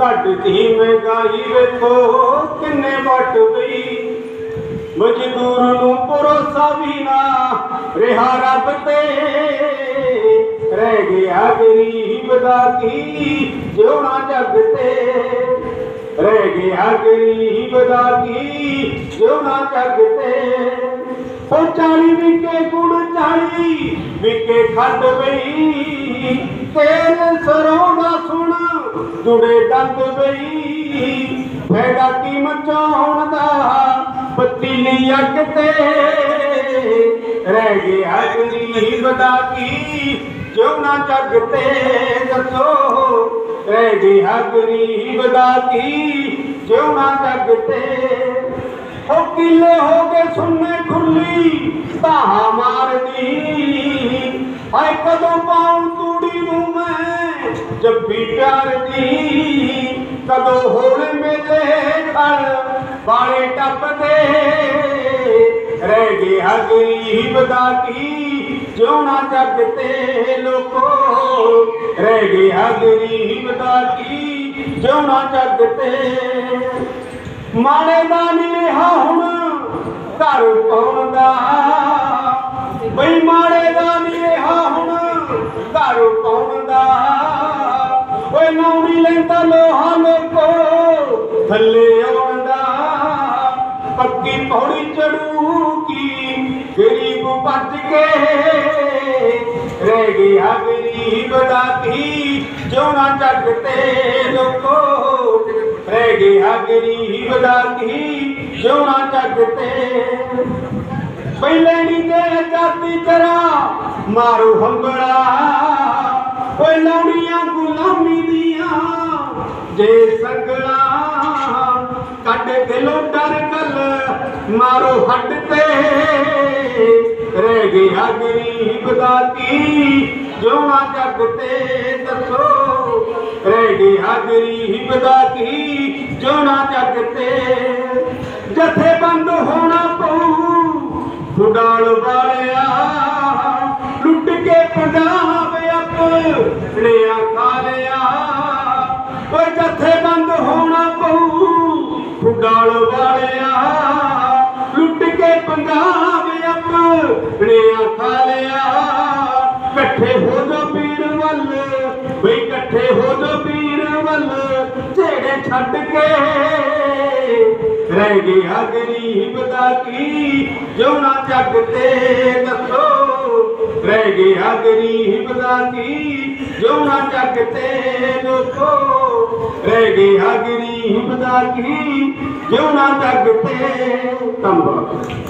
ਘਟਦੀ ਮਹਿੰਗਾਈ ਵੇਖੋ ਕਿੰਨੇ ਵੱਟ ਗਈ ਮਜ਼ਦੂਰ ਨੂੰ ਭਰੋਸਾ ਵੀ ਨਾ ਰਿਹਾ ਰੱਬ ਤੇ। ਰਹਿ ਗਿਆ ਗਰੀਬ ਦਾ ਕੀ ਜਿਉਣਾ ਜੱਗ ਤੇ। ਰਹਿ ਗਿਆ ਗਰੀਬ ਦਾ ਕੀ ਜਿਉਣਾ ਜੱਗ ਤੇ। ਉਹ ਚਾਲੀ ਵਿਕੇ ਗੁੜ ਚਾਲੀ ਵਿਕੇ ਖੰਡ ਬਈ ਤੇਰੇ ਸਰੋਂ ਦਾ ਸੁਣ ਜੁੜੇ ਬਈ। ਫੈਦਾ ਕੀ ਮਚਾਉਣ ਦਾ? ਪਤੀਲੀ ਅੱਗ ਤੇ ਰਹਿ ਗਿਆ ਗਰੀਬ ਦਾ ਕੀ? ਜਿਉਣਾ ਜੱਗ ਤੇ ਦੱਸੋ? ਰਹਿ ਗਿਆ ਗਰੀਬ ਦਾ ਕੀ? ਜਿਉਣਾ ਜੱਗ ਤੇ? ਹੋ ਕਿਲੇ ਹੋ ਗਏ ਸੁਣਨੇ ਖੁਰਲੀ, ਧਾਹਾਂ ਮਾਰਦੀ। ਹਾਏ ਕਦੋਂ ਪਾਉਂ ਜੱਫੀ ਪਿਆਰ ਦੀ, ਕਦੋਂ ਹੋਣ ਮੇਲੇ ਖੜ ਬਾਲੇ ਟੱਪਦੇ। ਰਹਿ ਗਿਆ ਗਰੀਬ ਦਾ ਕੀ ਜਿਉਣਾ ਜੱਗ ਤੇ ਲੋਕੋ। ਰਹਿ ਗਿਆ ਗਰੀਬ ਦਾ ਕੀ ਜਿਉਣਾ ਜੱਗ ਤੇ। ਮਾੜੇ ਦਾ ਨੀ ਰਿਹਾ ਹੁਣ ਘਰ ਪਾਉਂਦਾ ਬਈ ਨੌਣੀ ਲੈਂਦਾ ਲੋਹਾ ਥੱਲੇ ਆਉਂਦਾ, ਪੱਕੀ ਪੌੜੀ ਚੜੂ ਕੀ ਗਰੀਬ ਭੱਜ ਕੇ ਰਹਿ ਗਿਆ ਗਰੀਬ ਦਾ ਕੀ ਜਿਉਣਾ ਜੱਗ ਤੇ ਲੋਕੋ। ਰਹਿ ਗਿਆ ਗਰੀਬ ਦਾ ਕੀ ਜਿਉਣਾ ਜੱਗ ਤੇ। ਪਹਿਲੇ ਨਹੀਂ ਤੇ ਜਾਤੀ ਕਰਾ ਮਾਰੂ ਹੰਬੜਾ। ਜੇ ਸੰਗਲਾ ਕੱਢ ਦਿਲੋਂ ਡਰ ਗੱਲ ਮਾਰੋ ਹੱਡ ਤੇ। ਰਹਿ ਗਿਆ ਗਰੀਬ ਦਾ ਕੀ ਜਿਉਣਾ ਜੱਗ ਤੇ ਦੱਸੋ। ਰਹਿ ਗਿਆ ਗਰੀਬ ਦਾ ਕੀ ਜਿਉਣਾ ਜੱਗ ਤੇ। ਜਥੇ ਬੰਦ ਹੋਣਾ ਪਊ ਫੁਡਾਲ ਵਾਲਿਆ, ਲੁੱਟ ਕੇ ਪੰਜਾਬ ਆਪਣਿਆ ਖਾ ਲਿਆ। ਓਏ ਜਥੇ ਬੰਦ ਹੋਣਾ ਪਊ। ਫੁਡਾਲ ਵਾਲਿਆ ਲੁੱਟ ਕੇ ਪੰਜਾਬ ਆਪਣਿਆ ਖਾ ਲਿਆ। ਇਕੱਠੇ ਹੋ ਜੋ ਪੀਰ ਵੱਲ, ਬਈ ਇਕੱਠੇ ਹੋ ਜੋ ਪੀਰ ਵੱਲ ਝੇੜੇ ਛੱਡ ਕੇ ਰਹਿ ਗਿਆ ਗਰੀਬ ਦਾ ਕੀ ਜਿਉਣਾ ਜੱਗ ਤੇ ਦੱਸੋ। ਰਹਿ ਗਿਆ ਗਰੀਬ ਦਾ ਕੀ ਜਿਉਣਾ ਜੱਗ ਤੇ ਦੱਸੋ। ਰਹਿ ਗਿਆ ਗਰੀਬ ਦਾ ਕੀ ਜਿਉਣਾ ਜੱਗ ਤੇ ਧੰਨਵਾਦ